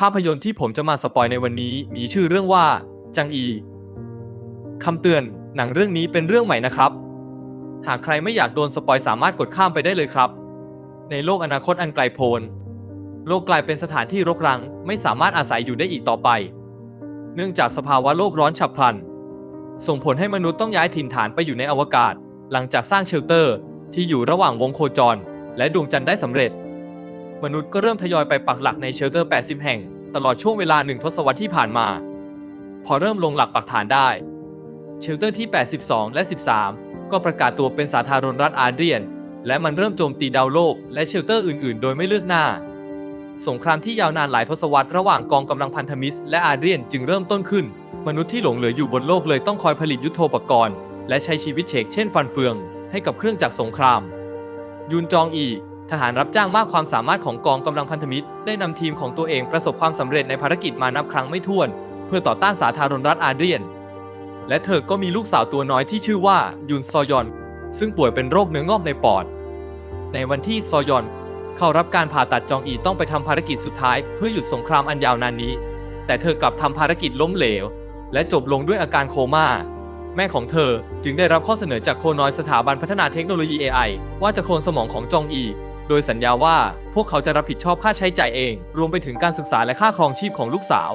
ภาพยนตร์ที่ผมจะมาสปอยในวันนี้มีชื่อเรื่องว่า จังอีคำเตือน หนังเรื่องนี้เป็นเรื่องใหม่นะครับ หากใครไม่อยากโดนสปอยสามารถกดข้ามไปได้เลยครับ ในโลกอนาคตอันไกลโพ้นโลกกลายเป็นสถานที่รกร้างไม่สามารถอาศัยอยู่ได้อีกต่อไป เนื่องจากสภาวะโลกร้อนฉับพลัน ส่งผลให้มนุษย์ต้องย้ายถิ่นฐานไปอยู่ในอวกาศ หลังจากสร้างเชลเตอร์ ที่อยู่ระหว่างวงโคจร และดวงจันทร์ได้สำเร็จ มนุษย์ก็เริ่มทยอยไปปักหลักในเชลเตอร์ 80 แห่ง ตลอดช่วงเวลาหนึ่งทศวรรษที่ผ่านมา พอเริ่มลงหลักปักฐานได้ เชลเตอร์ที่ 82 และ 13 ก็ประกาศตัวเป็นสาธารณรัฐอาร์เดียน และมันเริ่มโจมตีดาวโลก และเชลเตอร์อื่นๆ โดยไม่เลือกหน้า สงครามที่ยาวนานหลายทศวรรษระหว่างกองกำลังพันธมิตรและอาร์เดียนจึงเริ่มต้นขึ้น มนุษย์ที่หลงเหลืออยู่บนโลกเลยต้องคอยผลิตยุทโธปกรณ์ และใช้ชีวิตเฉกเช่นฟันเฟือง ให้กับเครื่องจักรสงคราม ยุนจองอี ทหารรับจ้างมากความสามารถของกองกำลังพันธมิตร ได้นำทีมของตัวเองประสบความสำเร็จในภารกิจมานับครั้งไม่ถ้วน เพื่อต่อต้านสาธารณรัฐอาเดียน และเธอก็มีลูกสาวตัวน้อยที่ชื่อว่ายุนซอยอน ซึ่งป่วยเป็นโรคเนื้องอกในปอด ในวันที่ซอยอน เข้ารับการผ่าตัดจองอีต้องไปทำภารกิจสุดท้าย เพื่อหยุดสงครามอันยาวนานนี้ แต่เธอกลับทำภารกิจล้มเหลว และจบลงด้วยอาการโคม่าแม่ของเธอจึงได้รับข้อเสนอจากโคนอยสถาบันพัฒนาเทคโนโลยี AI ว่าจะโคลนสมองของจองอี โดยสัญญาว่าพวกเขาจะรับผิดชอบค่าใช้จ่ายเอง รวมไปถึงการศึกษาและค่าครองชีพของลูกสาว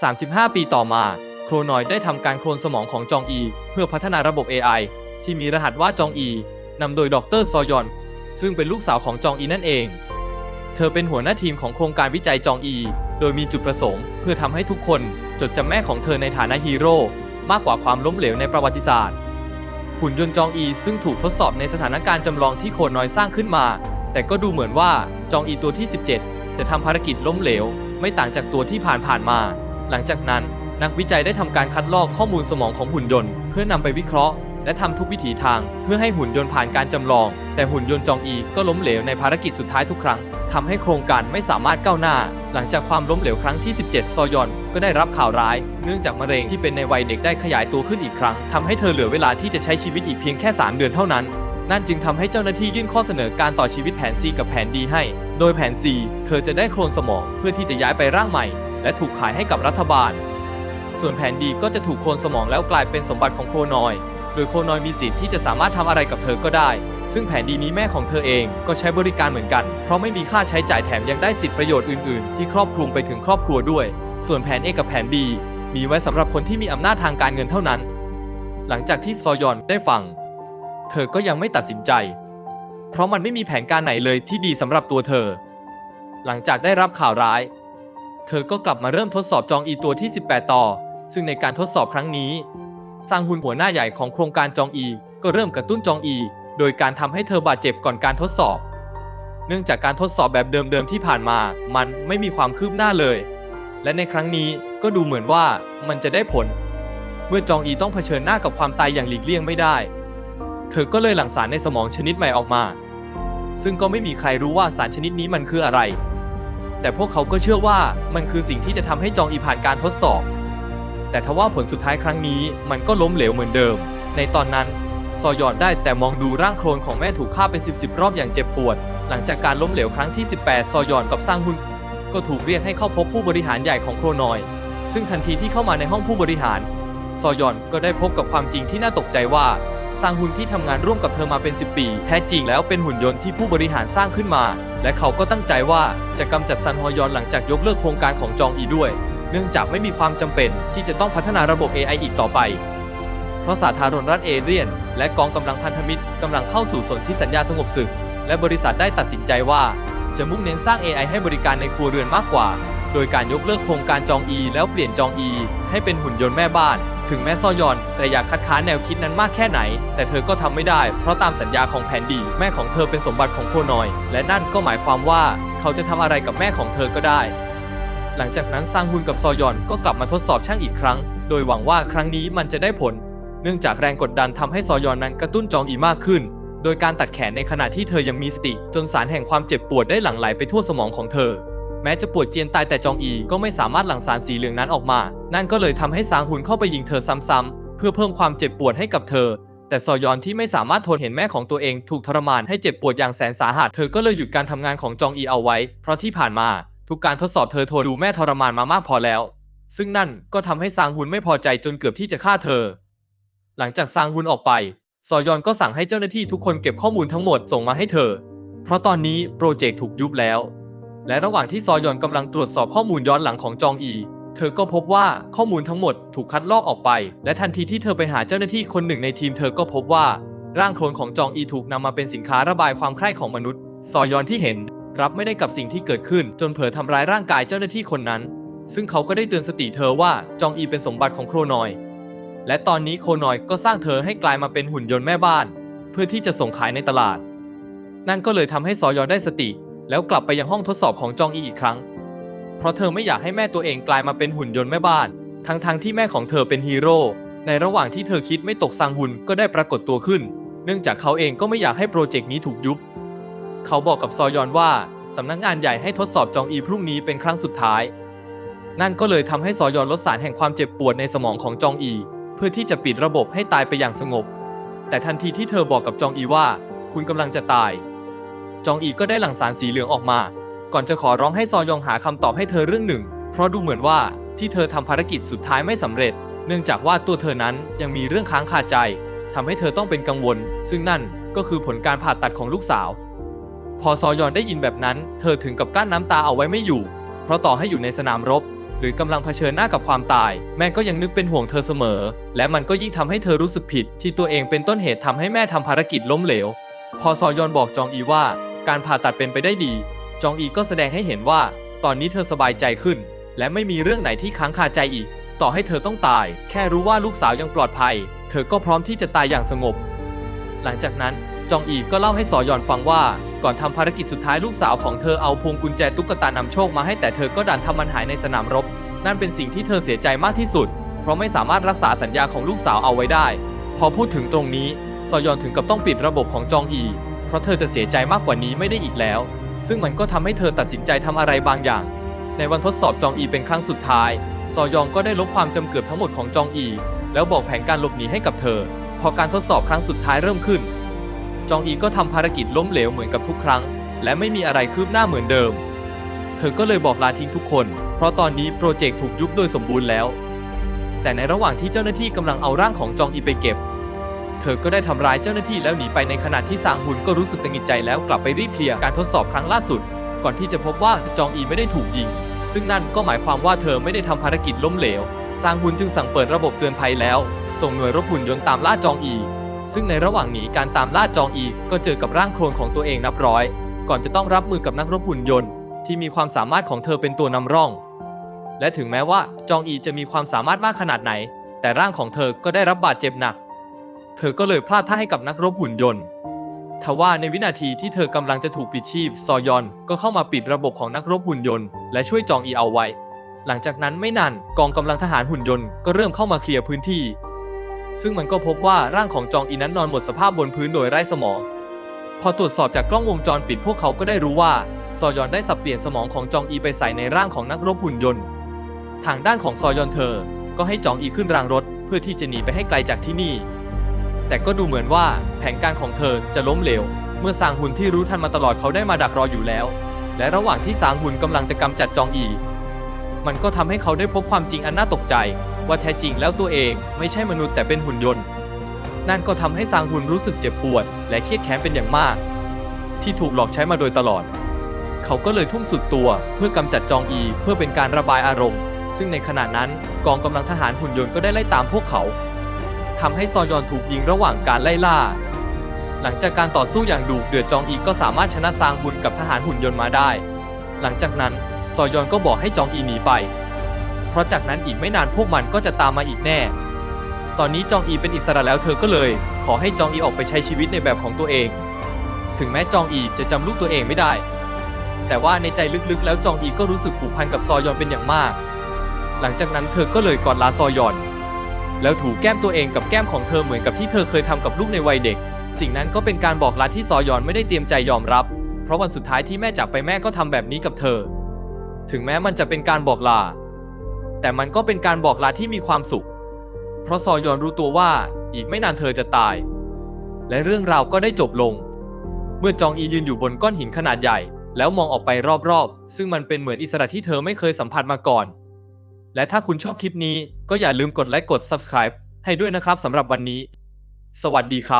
35 ปีต่อมา โครนอยได้ทำการโคลนสมองของจองอี เพื่อพัฒนาระบบ AI ที่มีรหัสว่าจองอีนำโดยดรซอยอน ซึ่งเป็นลูกสาวของจองอีนั่นเอง เธอเป็นหัวหน้าทีมของโครงการวิจัยจองอี โดยมีจุดประสงค์ เพื่อทำให้ทุกคนจดจำแม่ของเธอในฐานะฮีโร่มากกว่าความล้มเหลวในประวัติศาสตร์หุ่นยนต์จองอีซึ่งถูกทดสอบในสถานการณ์จำลองที่โคนอยสร้างขึ้นมา แต่ก็ดูเหมือนว่าจองอีตัวที่ 17 จะทำภารกิจล้มเหลว ไม่ต่างจากตัวที่ผ่านผ่านๆมา หลังจากนั้น นักวิจัยได้ทำการคัดลอกข้อมูลสมองของหุ่นยนต์ เพื่อนำไปวิเคราะห์ และทำทุกวิถีทางเพื่อให้หุ่นยนต์ผ่านการจำลอง แต่หุ่นยนต์จองอีก็ล้มเหลวในภารกิจสุดท้ายทุกครั้งทำให้โครงการไม่สามารถก้าวหน้า หลังจากความล้มเหลวครั้งที่ 17 ซอยอนก็ได้รับข่าวร้าย เนื่องจากมะเร็งที่เป็นในวัยเด็กได้ขยายตัวขึ้นอีกครั้งทำให้เธอเหลือเวลาที่จะใช้ชีวิตอีกเพียงแค่ 3 เดือนเท่านั้น นั่นจึงทำให้เจ้าหน้าที่ยื่นข้อเสนอการต่อชีวิตแผน C กับแผน D ให้ โดยแผน C เธอจะได้โคลนสมองเพื่อที่จะย้ายไปร่างใหม่ และถูกขายให้กับรัฐบาล ส่วนแผน D ก็จะถูกโคลนสมองแล้วกลายเป็นสมบัติของโคนอย โดยโคนอยมีสิทธิ์ที่จะสามารถทำอะไรกับเธอก็ได้ ซึ่งแผนดีนี้แม่ของเธอเองก็ใช้บริการเหมือนกัน เพราะไม่มีค่าใช้จ่ายแถมยังได้สิทธิประโยชน์อื่น ๆ ที่ครอบคลุมไปถึงครอบครัวด้วย ส่วนแผน A กับแผน B มีไว้สำหรับคนที่มีอำนาจทางการเงินเท่านั้น หลังจากที่ซอยอนได้ฟัง เธอก็ยังไม่ตัดสินใจ เพราะมันไม่มีแผนการไหนเลยที่ดีสำหรับตัวเธอ หลังจากได้รับข่าวร้าย เธอก็กลับมาเริ่มทดสอบจองอีตัวที่ 18 ต่อ ซึ่งในการทดสอบครั้งนี้สร้างหุ่นหัวหน้าใหญ่ของโครงการจองอี ก็เริ่มกระตุ้นจองอี โดยการทำให้เธอบาดเจ็บก่อนการทดสอบ เนื่องจากการทดสอบแบบเดิมๆที่ผ่านมา มันไม่มีความคืบหน้าเลย และในครั้งนี้ก็ดูเหมือนว่ามันจะได้ผล เมื่อจองอีต้องเผชิญหน้ากับความตายอย่างหลีกเลี่ยงไม่ได้ เธอก็เลยหลั่งสารในสมองชนิดใหม่ออกมา ซึ่งก็ไม่มีใครรู้ว่าสารชนิดนี้มันคืออะไร แต่พวกเขาก็เชื่อว่ามันคือสิ่งที่จะทำให้จองอีผ่านการทดสอบ แต่ทว่าผลสุดท้ายครั้งนี้มันก็ล้มเหลวเหมือนเดิม ในตอนนั้นซอยอนได้แต่มองดูร่างโคลนของแม่ถูกฆ่าเป็น 10บสรอบอย่างเจ็บปวด หลังจากการล้มเหลวครั้งที่ 18 ซอยอนกับสร้างหุ้นก็ถูกเรียกให้เข้าพบผู้บริหารใหญ่ของโครนอย ซึ่งทันทีที่เข้ามาในห้องผู้บริหาร ซอยอนก็ได้พบกับความจริงที่น่าตกใจว่า สร้างหุ่นที่ทำงานร่วมกับเธอมาเป็น 10 ปี แท้จริงแล้วเป็นหุ่นยนต์ที่ผู้บริหารสร้างขึ้นมา และเขาก็ตั้งใจว่าจะกำจัดซันฮอยอนหลังจากยกเลิกโครงการของจองอีด้วย เนื่องจากไม่มีความจำเป็นที่จะต้องพัฒนาระบบ AI อีกต่อไป เพราะสาธารณรัฐเอเรียน และกองกำลังพันธมิตรกำลังเข้าสู่สนธิสัญญาสงบศึก และบริษัทได้ตัดสินใจว่า จะมุ่งเน้นสร้าง AI ให้บริการในครัวเรือนมากกว่า โดยการยกเลิกโครงการจองอี แล้วเปลี่ยนจองอี ให้เป็นหุ่นยนต์แม่บ้าน ถึงแม้ซอยอนแต่อยากคัดค้านแนวคิดนั้นมากแค่ไหน แต่เธอก็ทำไม่ได้ เพราะตามสัญญาของแผนดี แม่ของเธอเป็นสมบัติของโคนอย และนั่นก็หมายความว่าเขาจะทำอะไรกับแม่ของเธอก็ได้ หลังจากนั้นซางฮุนกับซอยอนก็กลับมาทดสอบช่างอีกครั้ง โดยหวังว่าครั้งนี้มันจะได้ผล เนื่องจากแรงกดดันทำให้ซอยอนนั้นกระตุ้นจองอีมากขึ้น โดยการตัดแขนในขณะที่เธอยังมีสติ จนสารแห่งความเจ็บปวดได้หลั่งไหลไปทั่วสมองของเธอ แม้จะปวดเจียนตายแต่จองอีก็ไม่สามารถหลั่งสารสีเหลืองนั้นออกมา นั่นก็เลยทำให้ซางฮุนเข้าไปยิงเธอซ้ำๆเพื่อเพิ่มความเจ็บปวดให้กับเธอ แต่ซอยอนที่ไม่สามารถทนเห็นแม่ของตัวเองถูกทรมานให้เจ็บปวดอย่างแสนสาหัส เธอก็เลยหยุดการทำงานของจองอีเอาไว้ เพราะที่ผ่านมาทุกการทดสอบเธอโทรดูแม่ทรมานมามากพอแล้ว ซึ่งนั่นก็ทำให้ซางฮุนไม่พอใจจนเกือบที่จะฆ่าเธอ หลังจากซางฮุนออกไปซอยอนก็สั่งให้เจ้าหน้าที่ทุกคนเก็บข้อมูลทั้งหมดส่งมาให้เธอ เพราะตอนนี้โปรเจกต์ถูกยุบแล้ว และระหว่างที่ซอยอนกำลังตรวจสอบข้อมูลย้อนหลังของจองอี เธอก็พบว่าข้อมูลทั้งหมดถูกคัดลอกออกไป และทันทีที่เธอไปหาเจ้าหน้าที่คนหนึ่งในทีมเธอก็พบว่า ร่างโคลนของจองอีถูกนำมาเป็นสินค้าระบายความใคร่ของมนุษย์ ซอยอนที่เห็น รับไม่ได้กับสิ่งที่เกิดขึ้น จนเผลอทำร้ายร่างกายเจ้าหน้าที่คนนั้น ซึ่งเขาก็ได้เตือนสติเธอว่าจองอีเป็นสมบัติของโครนอยและตอนนี้โครนอยก็สร้างเธอให้กลายมาเป็นหุ่นยนต์แม่บ้าน เพื่อที่จะส่งขายในตลาด นั่นก็เลยทำให้ซอยอนได้สติ แล้วกลับไปยังห้องทดสอบของจองอีอีกครั้ง เพราะเธอไม่อยากให้แม่ตัวเองกลายมาเป็นหุ่นยนต์แม่บ้าน ทั้งๆทที่แม่ของเธอเป็นฮีโร่ ในระหว่างที่เธอคิดไม่ตกซางหุนก็ได้ปรากฏตัวขึ้น เนื่องจากเขาเองก็ไม่อยากให้โปรเจกต์นี้ถูกยุบ เขาบอกกับซอยอนว่าสำนักงานใหญ่ให้ทดสอบจองอีพรุ่งนี้เป็นครั้งสุดท้าย นั่นก็เลยทำให้ซอยอนลดสารแห่งความเจ็บปวดในสมองของจองอี เพื่อที่จะปิดระบบให้ตายไปอย่างสงบ แต่ทันทีที่เธอบอกกับจองอีว่า คุณกำลังจะตาย จองอีก็ได้หลั่งสารสีเหลืองออกมา ก่อนจะขอร้องให้ซอยองหาคำตอบให้เธอเรื่องหนึ่ง เพราะดูเหมือนว่าที่เธอทำภารกิจสุดท้ายไม่สำเร็จ เนื่องจากว่าตัวเธอนั้นยังมีเรื่องค้างคาใจทำให้เธอต้องเป็นกังวล ซึ่งนั่นก็คือผลการผ่าตัดของลูกสาว พอซอยอนได้ยินแบบนั้น เธอถึงกับกลั้นน้ำตาเอาไว้ไม่อยู่ เพราะต่อให้อยู่ในสนามรบ หรือกำลังเผชิญหน้ากับความตาย แม่ก็ยังนึกเป็นห่วงเธอเสมอ และมันก็ยิ่งทำให้เธอรู้สึกผิด ที่ตัวเองเป็นต้นเหตุทำให้แม่ทำภารกิจล้มเหลว พอซอยอนบอกจองอีว่า การผ่าตัดเป็นไปได้ดี จองอีก็แสดงให้เห็นว่า ตอนนี้เธอสบายใจขึ้น และไม่มีเรื่องไหนที่ค้างคาใจอีก ต่อให้เธอต้องตาย แค่รู้ว่าลูกสาวยังปลอดภัย เธอก็พร้อมที่จะตายอย่างสงบ หลังจากนั้นจองอีก็เล่าให้สอยอนฟังว่า ก่อนทำภารกิจสุดท้ายลูกสาวของเธอเอาพวงกุญแจตุ๊กตานำโชคมาให้แต่เธอก็ดันทำมันหายในสนามรบ นั่นเป็นสิ่งที่เธอเสียใจมากที่สุด เพราะไม่สามารถรักษาสัญญาของลูกสาวเอาไว้ได้ พอพูดถึงตรงนี้ซอยอนถึงกับต้องปิดระบบของจองอี เพราะเธอจะเสียใจมากกว่านี้ไม่ได้อีกแล้ว ซึ่งมันก็ทำให้เธอตัดสินใจทำอะไรบางอย่าง ในวันทดสอบจองอีเป็นครั้งสุดท้าย ซอยองก็ได้ลบความจำเกือบทั้งหมดของจองอี แล้วบอกแผนการหลบหนีให้กับเธอ พอการทดสอบครั้งสุดท้ายเริ่มขึ้น จองอีก็ทำภารกิจล้มเหลวเหมือนกับทุกครั้ง และไม่มีอะไรคืบหน้าเหมือนเดิม เธอก็เลยบอกลาทิ้งทุกคน เพราะตอนนี้โปรเจกต์ถูกยุบโดยสมบูรณ์แล้ว แต่ในระหว่างที่เจ้าหน้าที่กำลังเอาร่างของจองอีไปเก็บ เธอก็ได้ทำร้ายเจ้าหน้าที่แล้วหนีไปในขณะที่ซางฮุนก็รู้สึกตังหิดใจแล้วกลับไปรีบเคลียร์การทดสอบครั้งล่าสุด ก่อนที่จะพบว่าจองอีไม่ได้ถูกยิง ซึ่งนั่นก็หมายความว่าเธอไม่ได้ทำภารกิจล้มเหลวซางฮุนจึงสั่งเปิดระบบเตือนภัยแล้ว ส่งหน่วยรบหุ่นยนต์ตามล่าจองอี ซึ่งในระหว่างหนีการตามล่าจองอีก็เจอกับร่างโคลนของตัวเองนับร้อย ก่อนจะต้องรับมือกับนักรบหุ่นยนต์ ที่มีความสามารถของเธอเป็นตัวนำร่อง และถึงแม้ว่าจองอีจะมีความสามารถมากขนาดไหน แต่ร่างของเธอก็ได้รับบาดเจ็บหนัก เธอก็เลยพลาดท่าให้กับนักรบหุ่นยนต์ทว่าในวินาทีที่เธอกำลังจะถูกปิดชีพ ซอยอนก็เข้ามาปิดระบบของนักรบหุ่นยนต์และช่วยจองอีเอาไว้ หลังจากนั้นไม่นานกองกำลังทหารหุ่นยนต์ก็เริ่มเข้ามาเคลียร์พื้นที่ ซึ่งมันก็พบว่าร่างของจองอีนั้นนอนหมดสภาพบนพื้นโดยไร้สมอง พอตรวจสอบจากกล้องวงจรปิดพวกเขาก็ได้รู้ว่า ซอยอนได้สับเปลี่ยนสมองของจองอีไปใส่ในร่างของนักรบหุ่นยนต์ ทางด้านของซอยอนเธอ ก็ให้จองอีขึ้นรางรถ เพื่อที่จะหนีไปให้ไกลจากที่นี่ แต่ก็ดูเหมือนว่าแผนการของเธอจะล้มเหลว เมื่อซางหุนที่รู้ทันมาตลอดเขาได้มาดักรออยู่แล้ว และระหว่างที่ซางหุนกำลังจะกำจัดจองอี มันก็ทำให้เขาได้พบความจริงอันน่าตกใจ ว่าแท้จริงแล้วตัวเองไม่ใช่มนุษย์แต่เป็นหุ่นยนต์ นั่นก็ทำให้ซางหุนรู้สึกเจ็บปวด และเครียดแค้นเป็นอย่างมาก ที่ถูกหลอกใช้มาโดยตลอด เขาก็เลยทุ่มสุดตัวเพื่อกำจัดจองอี เพื่อเป็นการระบายอารมณ์ ซึ่งในขณะนั้นกองกำลังทหารหุ่นยนต์ก็ได้ไล่ตามพวกเขา ทำให้ซอยอนถูกยิงระหว่างการไล่ล่า หลังจากการต่อสู้อย่างดุเดือดจองอีก็สามารถชนะซางบุญกับทหารหุ่นยนต์มาได้ หลังจากนั้นซอยอนก็บอกให้จองอีหนีไป เพราะจากนั้นอีกไม่นานพวกมันก็จะตามมาอีกแน่ ตอนนี้จองอีเป็นอิสระแล้วเธอก็เลย ขอให้จองอีออกไปใช้ชีวิตในแบบของตัวเอง ถึงแม้จองอีจะจำลูกตัวเองไม่ได้ แต่ว่าในใจลึกๆ แล้วจองอีก็รู้สึกผูกพันกับซอยอนเป็นอย่างมาก หลังจากนั้นเธอก็เลยกอดลาซอยอน แล้วถูแก้มตัวเองกับแก้มของเธอเหมือนกับที่เธอเคยทำกับลูกในวัยเด็ก สิ่งนั้นก็เป็นการบอกลาที่ซอยอนไม่ได้เตรียมใจยอมรับ เพราะวันสุดท้ายที่แม่จากไปแม่ก็ทำแบบนี้กับเธอ ถึงแม้มันจะเป็นการบอกลา แต่มันก็เป็นการบอกลาที่มีความสุข เพราะซอยอนรู้ตัวว่าอีกไม่นานเธอจะตาย และเรื่องราวก็ได้จบลง เมื่อจองอียืนอยู่บนก้อนหินขนาดใหญ่ แล้วมองออกไปรอบๆ ซึ่งมันเป็นเหมือนอิสระที่เธอไม่เคยสัมผัสมาก่อน และถ้าคุณชอบคลิปนี้ก็อย่าลืมกดไลค์กด subscribe ให้ด้วยนะครับสำหรับวันนี้ สวัสดีครับ